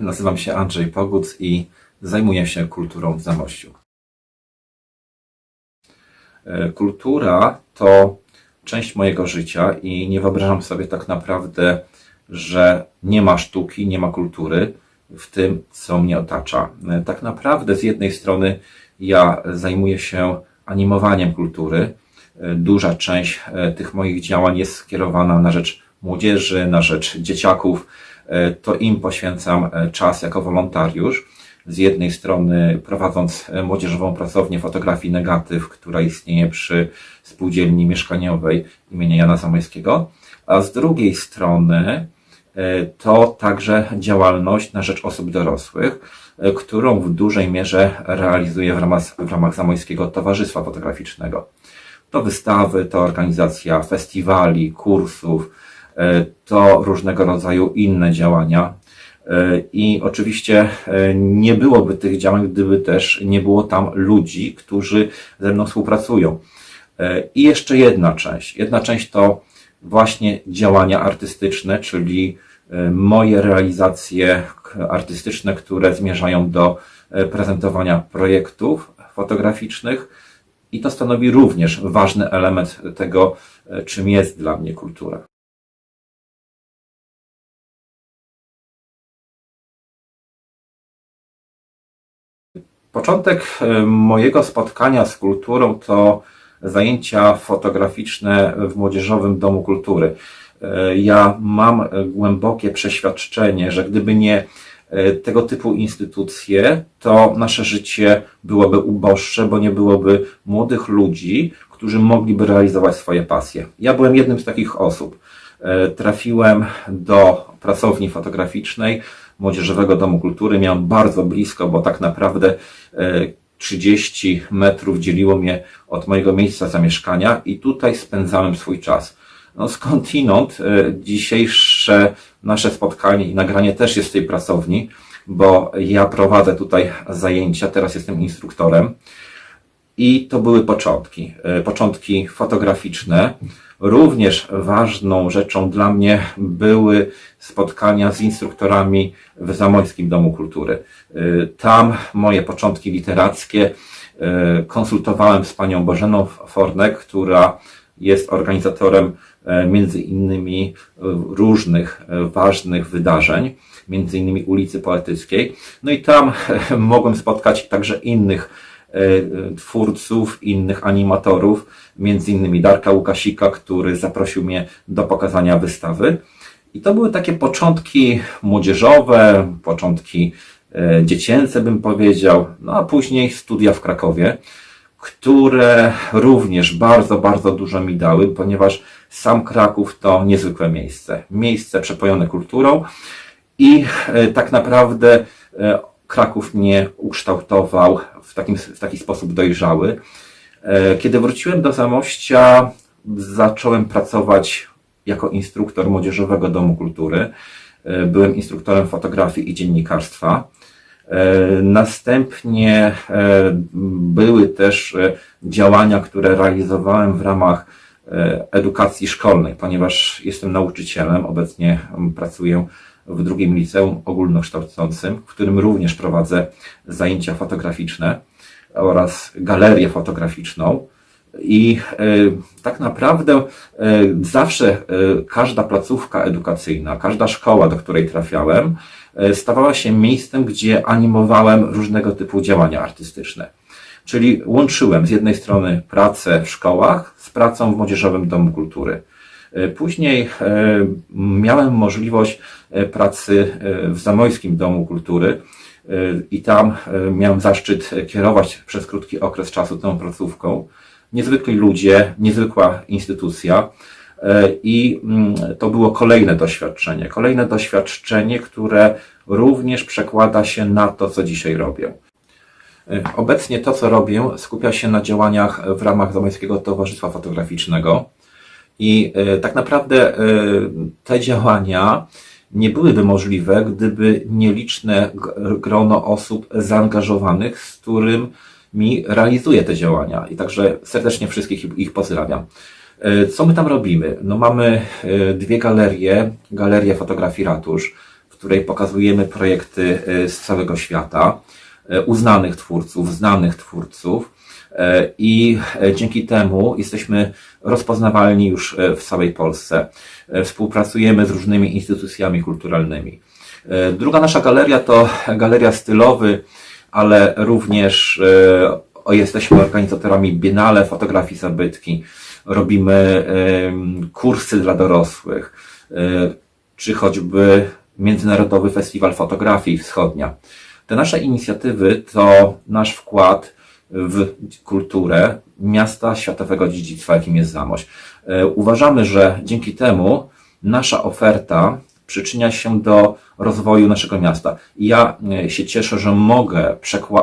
Nazywam się Andrzej Poguc i zajmuję się kulturą w Zamościu. E, Kultura to część mojego życia i nie wyobrażam sobie tak naprawdę, że nie ma sztuki, nie ma kultury w tym, co mnie otacza. E, Tak naprawdę z jednej strony ja zajmuję się animowaniem kultury. E, Duża część tych moich działań jest skierowana na rzecz młodzieży, na rzecz dzieciaków. E, To im poświęcam e, czas jako wolontariusz. Z jednej strony prowadząc e, młodzieżową pracownię fotografii negatyw, która istnieje przy spółdzielni mieszkaniowej imienia Jana Zamojskiego, a z drugiej strony to także działalność na rzecz osób dorosłych, którą w dużej mierze realizuję w ramach, w ramach Zamojskiego Towarzystwa Fotograficznego. To wystawy, to organizacja festiwali, kursów, to różnego rodzaju inne działania. E, I oczywiście e, nie byłoby tych działań, gdyby też nie było tam ludzi, którzy ze mną współpracują. E, I jeszcze jedna część. Jedna część to właśnie działania artystyczne, czyli e, moje realizacje artystyczne, które zmierzają do e, prezentowania projektów fotograficznych. I to stanowi również ważny element tego, e, czym jest dla mnie kultura. Początek e, mojego spotkania z kulturą to zajęcia fotograficzne w Młodzieżowym Domu Kultury. E, Ja mam głębokie przeświadczenie, że gdyby nie e, tego typu instytucje, to nasze życie byłoby uboższe, bo nie byłoby młodych ludzi, którzy mogliby realizować swoje pasje. Ja byłem jednym z takich osób. Trafiłem do pracowni fotograficznej Młodzieżowego Domu Kultury. Miałem bardzo blisko, bo tak naprawdę e, 30 metrów dzieliło mnie od mojego miejsca zamieszkania i tutaj spędzałem swój czas. No skądinąd e, dzisiejsze nasze spotkanie i nagranie też jest w tej pracowni, bo ja prowadzę tutaj zajęcia, teraz jestem instruktorem. I to były początki, e, początki fotograficzne. Również ważną rzeczą dla mnie były spotkania z instruktorami w Zamojskim Domu Kultury. E, Tam moje początki literackie e, konsultowałem z panią Bożeną Fornek, która jest organizatorem e, między innymi różnych ważnych wydarzeń, między innymi ulicy Poetyckiej. No i tam mogłem spotkać także innych twórców, innych animatorów, między innymi Darka Łukasika, który zaprosił mnie do pokazania wystawy. I to były takie początki młodzieżowe, początki e, dziecięce, bym powiedział, no a później studia w Krakowie, które również bardzo, bardzo dużo mi dały, ponieważ sam Kraków to niezwykłe miejsce. Miejsce przepojone kulturą i e, tak naprawdę e, Kraków mnie ukształtował w, takim, w taki sposób dojrzały. E, Kiedy wróciłem do Zamościa, zacząłem pracować jako instruktor Młodzieżowego Domu Kultury. E, Byłem instruktorem fotografii i dziennikarstwa. E, Następnie były też działania, które realizowałem w ramach edukacji szkolnej, ponieważ jestem nauczycielem, obecnie pracuję w drugim liceum ogólnokształcącym, w którym również prowadzę zajęcia fotograficzne oraz galerię fotograficzną. I e, tak naprawdę e, zawsze e, każda placówka edukacyjna, każda szkoła, do której trafiałem, stawała się miejscem, gdzie animowałem różnego typu działania artystyczne. Czyli łączyłem z jednej strony pracę w szkołach z pracą w Młodzieżowym Domu Kultury. E, Później e, miałem możliwość e, pracy w Zamojskim Domu Kultury i tam miałem zaszczyt kierować przez krótki okres czasu tą placówką. Niezwykli ludzie, niezwykła instytucja i mm, to było kolejne doświadczenie. Kolejne doświadczenie, które również przekłada się na to, co dzisiaj robię. Obecnie to, co robię, skupia się na działaniach w ramach Zamojskiego Towarzystwa Fotograficznego. I e, tak naprawdę e, te działania nie byłyby możliwe, gdyby nieliczne grono osób zaangażowanych, z którym mi realizuję te działania. I także serdecznie wszystkich ich pozdrawiam. E, Co my tam robimy? No mamy dwie galerie. Galerię fotografii ratusz, w której pokazujemy projekty z całego świata, uznanych twórców, znanych twórców. E, I e, dzięki temu jesteśmy rozpoznawalni już e, w całej Polsce. Współpracujemy z różnymi instytucjami kulturalnymi. Druga nasza galeria to galeria stylowy, ale również jesteśmy organizatorami Biennale Fotografii Zabytki. Robimy kursy dla dorosłych, czy choćby Międzynarodowy Festiwal Fotografii Wschodnia. Te nasze inicjatywy to nasz wkład w kulturę miasta światowego dziedzictwa, jakim jest Zamość. E, Uważamy, że dzięki temu nasza oferta przyczynia się do rozwoju naszego miasta. I ja e, się cieszę, że mogę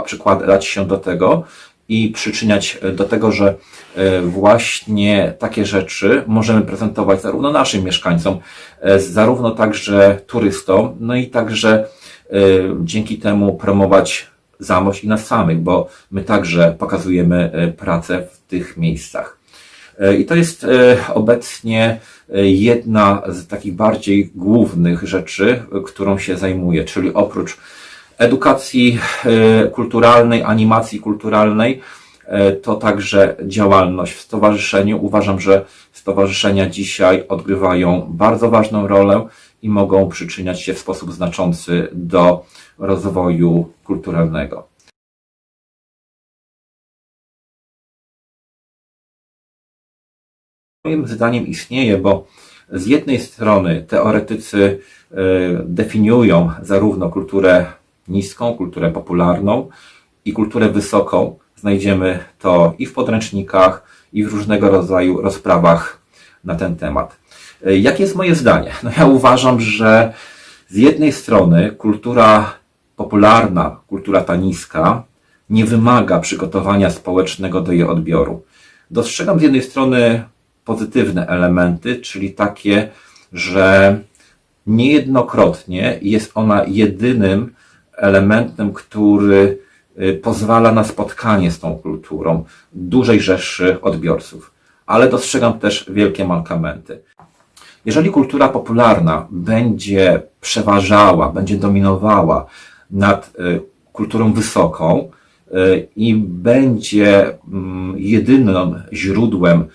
przykładać się do tego i przyczyniać e, do tego, że właśnie takie rzeczy możemy prezentować zarówno naszym mieszkańcom, zarówno także turystom, no i także dzięki temu promować Zamość i nas samych, bo my także pokazujemy e, pracę w tych miejscach. E, I to jest e, obecnie jedna z takich bardziej głównych rzeczy, którą się zajmuję, czyli oprócz edukacji kulturalnej, animacji kulturalnej, to także działalność w stowarzyszeniu. Uważam, że stowarzyszenia dzisiaj odgrywają bardzo ważną rolę i mogą przyczyniać się w sposób znaczący do rozwoju kulturalnego. Moim zdaniem istnieje, bo z jednej strony teoretycy e, definiują zarówno kulturę niską, kulturę popularną i kulturę wysoką. Znajdziemy to i w podręcznikach, i w różnego rodzaju rozprawach na ten temat. E, Jakie jest moje zdanie? No ja uważam, że z jednej strony kultura popularna, kultura ta niska, nie wymaga przygotowania społecznego do jej odbioru. Dostrzegam z jednej strony pozytywne elementy, czyli takie, że niejednokrotnie jest ona jedynym elementem, który y, pozwala na spotkanie z tą kulturą dużej rzeszy odbiorców. Ale dostrzegam też wielkie mankamenty. Jeżeli kultura popularna będzie przeważała, będzie dominowała nad y, kulturą wysoką y, i będzie mm, jedynym źródłem y,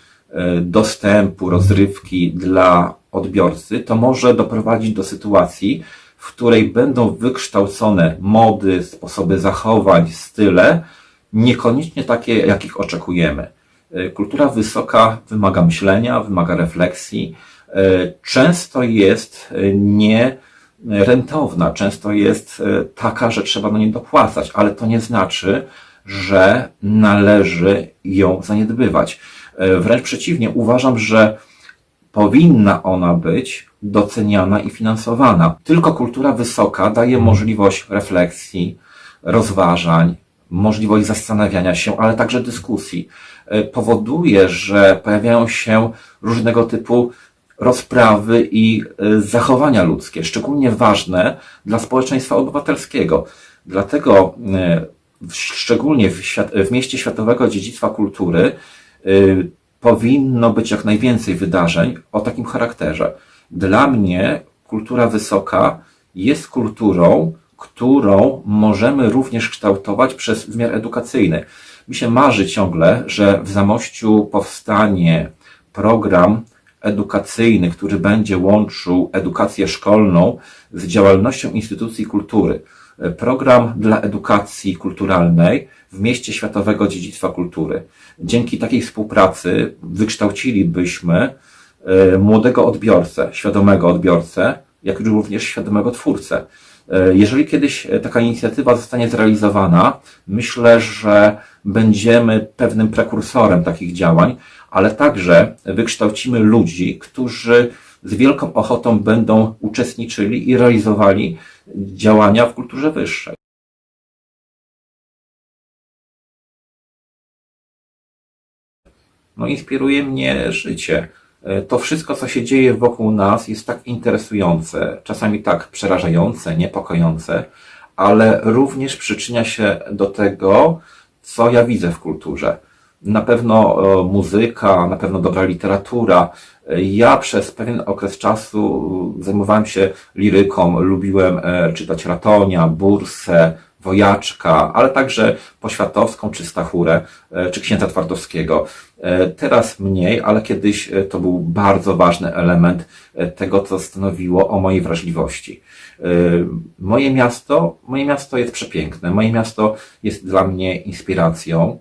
dostępu, rozrywki dla odbiorcy, to może doprowadzić do sytuacji, w której będą wykształcone mody, sposoby zachowań, style, niekoniecznie takie, jakich oczekujemy. Kultura wysoka wymaga myślenia, wymaga refleksji, często jest y, nierentowna, często jest y, taka, że trzeba na nie dopłacać, ale to nie znaczy, że należy ją zaniedbywać. Wręcz przeciwnie, uważam, że powinna ona być doceniana i finansowana. Tylko kultura wysoka daje możliwość refleksji, rozważań, możliwość zastanawiania się, ale także dyskusji. E, Powoduje, że pojawiają się różnego typu rozprawy i e, zachowania ludzkie, szczególnie ważne dla społeczeństwa obywatelskiego. Dlatego e, szczególnie w, w mieście Światowego Dziedzictwa Kultury y, powinno być jak najwięcej wydarzeń o takim charakterze. Dla mnie kultura wysoka jest kulturą, którą możemy również kształtować przez wymiar edukacyjny. Mi się marzy ciągle, że w Zamościu powstanie program edukacyjny, który będzie łączył edukację szkolną z działalnością instytucji kultury. Program dla edukacji kulturalnej w mieście Światowego Dziedzictwa Kultury. Dzięki takiej współpracy wykształcilibyśmy e, młodego odbiorcę, świadomego odbiorcę, jak również świadomego twórcę. E, Jeżeli kiedyś e, taka inicjatywa zostanie zrealizowana, myślę, że będziemy pewnym prekursorem takich działań, ale także wykształcimy ludzi, którzy z wielką ochotą będą uczestniczyli i realizowali działania w kulturze wyższej. No, inspiruje mnie życie. E, To wszystko, co się dzieje wokół nas, jest tak interesujące, czasami tak przerażające, niepokojące, ale również przyczynia się do tego, co ja widzę w kulturze. Na pewno e, muzyka, na pewno dobra literatura, e, Ja przez pewien okres czasu zajmowałem się liryką, lubiłem czytać Ratonia, Bursę, Wojaczka, ale także Poświatowską, czy Stachurę, e, czy księdza Twardowskiego. E, Teraz mniej, ale kiedyś e, to był bardzo ważny element tego, co stanowiło o mojej wrażliwości. Moje miasto, moje miasto jest przepiękne. Moje miasto jest dla mnie inspiracją.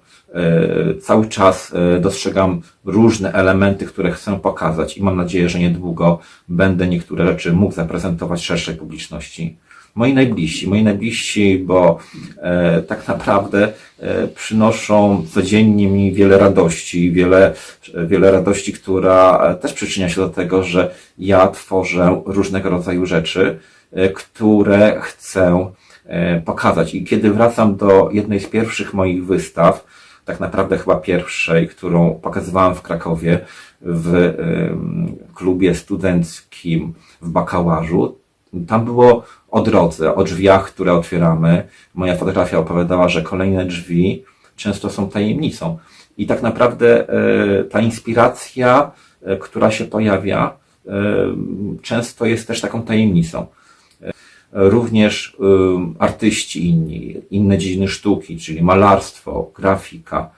Cały czas dostrzegam różne elementy, które chcę pokazać i mam nadzieję, że niedługo będę niektóre rzeczy mógł zaprezentować szerszej publiczności. Moi najbliżsi, moi najbliżsi, bo e, tak naprawdę e, przynoszą codziennie mi wiele radości, wiele, wiele radości, która e, też przyczynia się do tego, że ja tworzę różnego rodzaju rzeczy, e, które chcę e, pokazać. I kiedy wracam do jednej z pierwszych moich wystaw, tak naprawdę chyba pierwszej, którą pokazywałem w Krakowie w klubie studenckim w Bakałażu, tam było o drodze, o drzwiach, które otwieramy. Moja fotografia opowiadała, że kolejne drzwi często są tajemnicą. I tak naprawdę e, ta inspiracja, e, która się pojawia, e, często jest też taką tajemnicą. Również artyści inni, inne dziedziny sztuki, czyli malarstwo, grafika,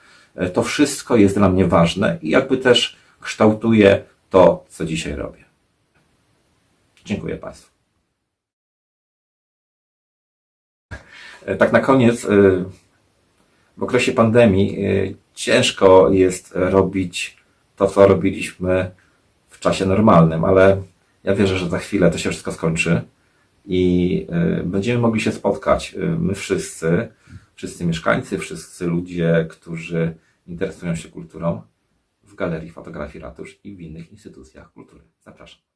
to wszystko jest dla mnie ważne i jakby też kształtuje to, co dzisiaj robię. Dziękuję Państwu. Tak na koniec, e, w okresie pandemii e, ciężko jest robić to, co robiliśmy w czasie normalnym, ale ja wierzę, że za chwilę to się wszystko skończy i e, będziemy mogli się spotkać, e, my wszyscy, wszyscy mieszkańcy, wszyscy ludzie, którzy interesują się kulturą w Galerii Fotografii Ratusz i w innych instytucjach kultury. Zapraszam.